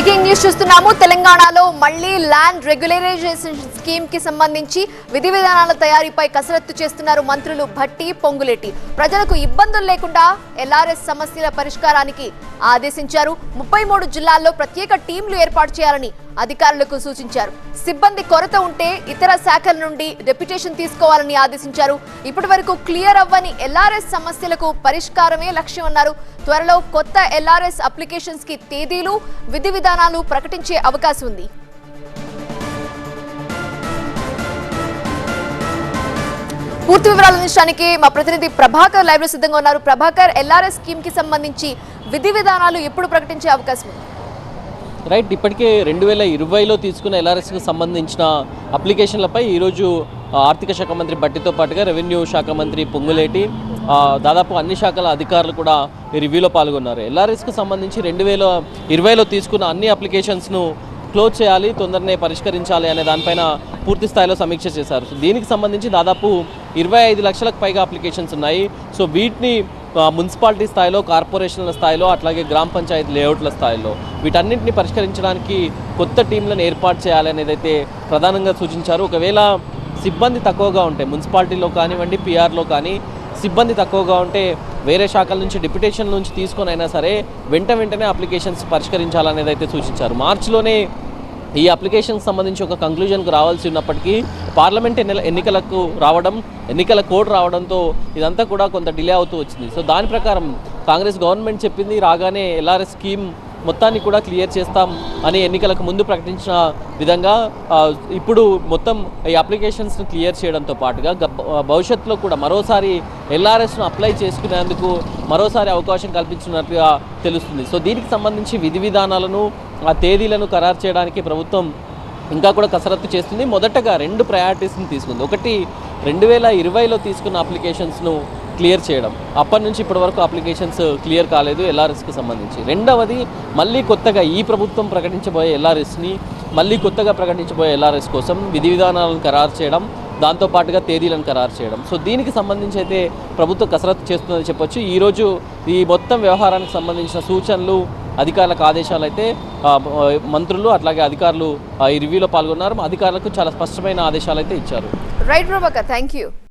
Breaking news చూస్తున్నాము. తెలంగాణలో మళ్ళీ ల్యాండ్ రెగ్యులరైజేషన్ స్కీమ్కి సంబంధించి విధి విధానాల తయారీపై కసరత్తు చేస్తున్నారు మంత్రులు భట్టి పొంగులేటి. ప్రజలకు ఇబ్బందులు లేకుండా ఎల్ఆర్ఎస్ సమస్యల పరిష్కారానికి ఆదేశించారు. ముప్పై మూడు జిల్లాల్లో ప్రత్యేక టీంలు ఏర్పాటు చేయాలని అధికారులకు సూచించారు. సిబ్బంది కొరత ఉంటే ఇతర శాఖల నుండి డెప్యుటేషన్ తీసుకోవాలని ఆదేశించారు. ఇప్పటి వరకు క్లియర్ అవ్వని ఎల్ఆర్ఎస్ సమస్యలకు పరిష్కారమే లక్ష్యం అన్నారు. త్వరలో కొత్త ఎల్ఆర్ఎస్ అప్లికేషన్స్కి తేదీలు విధి విధానాలు ప్రకటించే అవకాశం ఉంది. పూర్తి వివరాలు అందించడానికి మా ప్రతినిధి ప్రభాకర్ లైవ్లో సిద్ధంగా ఉన్నారు. ప్రభాకర్ ఎల్ఆర్ఎస్ స్కీమ్కి సంబంధించి విధి విధానాలు ఎప్పుడు ప్రకటించే అవకాశం ఉంది? రైట్ ఇప్పటికే రెండు వేల ఇరవైలో తీసుకున్న ఎల్ఆర్ఎస్కి సంబంధించిన అప్లికేషన్లపై ఈరోజు ఆర్థిక శాఖ మంత్రి బట్టితో పాటుగా రెవెన్యూ శాఖ మంత్రి పొంగులేటి దాదాపు అన్ని శాఖల అధికారులు కూడా ఈ రివ్యూలో పాల్గొన్నారు. ఎల్ఆర్ఎస్కి సంబంధించి రెండు వేల ఇరవైలో తీసుకున్న అన్ని అప్లికేషన్స్ను క్లోజ్ చేయాలి తొందరనే పరిష్కరించాలి అనే దానిపైన పూర్తి స్థాయిలో సమీక్ష చేశారు. సో దీనికి సంబంధించి దాదాపు ఇరవై ఐదు లక్షలకు పైగా అప్లికేషన్స్ ఉన్నాయి. సో వీటిని మున్సిపాలిటీ స్థాయిలో కార్పొరేషన్ల స్థాయిలో అట్లాగే గ్రామ పంచాయతీ లేఅవుట్ల స్థాయిలో వీటన్నింటిని పరిష్కరించడానికి కొత్త టీంలను ఏర్పాటు చేయాలనేది అయితే ప్రధానంగా సూచించారు. ఒకవేళ సిబ్బంది తక్కువగా ఉంటే మున్సిపాలిటీలో కానివ్వండి పీఆర్లో కానీ సిబ్బంది తక్కువగా ఉంటే వేరే శాఖల నుంచి డిప్యుటేషన్ నుంచి తీసుకొని అయినా సరే వెంట వెంటనే అప్లికేషన్స్ పరిష్కరించాలనేది అయితే సూచించారు. మార్చిలోనే ఈ అప్లికేషన్కి సంబంధించి ఒక కంక్లూజన్కు రావాల్సి ఉన్నప్పటికీ పార్లమెంట్ ఎన్ని ఎన్నికలకు రావడం ఎన్నికల కోడ్ రావడంతో ఇదంతా కూడా కొంత డిలే అవుతూ వచ్చింది. సో దాని ప్రకారం కాంగ్రెస్ గవర్నమెంట్ చెప్పింది రాగానే ఎల్ఆర్ఎస్ స్కీమ్ మొత్తాన్ని కూడా క్లియర్ చేస్తాం అని ఎన్నికలకు ముందు ప్రకటించిన విధంగా ఇప్పుడు మొత్తం ఈ అప్లికేషన్స్ను క్లియర్ చేయడంతో పాటుగా భవిష్యత్తులో కూడా మరోసారి ఎల్ఆర్ఎస్ను అప్లై చేసుకునేందుకు మరోసారి అవకాశం కల్పించినట్లుగా తెలుస్తుంది. సో దీనికి సంబంధించి విధి విధానాలను ఆ తేదీలను ఖరారు చేయడానికి ప్రభుత్వం ఇంకా కూడా కసరత్తు చేస్తుంది. మొదటగా రెండు ప్రయారిటీస్ని తీసుకుంది. ఒకటి రెండు వేల ఇరవైలో తీసుకున్న అప్లికేషన్స్ను క్లియర్ చేయడం. అప్పటి నుంచి ఇప్పటి వరకు అప్లికేషన్స్ క్లియర్ కాలేదు ఎల్ఆర్ఎస్కి సంబంధించి. రెండవది మళ్ళీ కొత్తగా ఈ ప్రభుత్వం ప్రకటించబోయే ఎల్ఆర్ఎస్ని మళ్ళీ కొత్తగా ప్రకటించబోయే ఎల్ఆర్ఎస్ కోసం విధి విధానాలను ఖరారు చేయడం దాంతోపాటుగా తేదీలను ఖరారు చేయడం. సో దీనికి సంబంధించి అయితే ప్రభుత్వం కసరత్తు చేస్తుందని చెప్పొచ్చు. ఈరోజు ఈ మొత్తం వ్యవహారానికి సంబంధించిన సూచనలు అధికారులకు ఆదేశాలు అయితే మంత్రులు అట్లాగే అధికారులు ఈ రివ్యూలో పాల్గొన్నారు. అధికారులకు చాలా స్పష్టమైన ఆదేశాలు అయితే ఇచ్చారు. Right Prabhakar thank you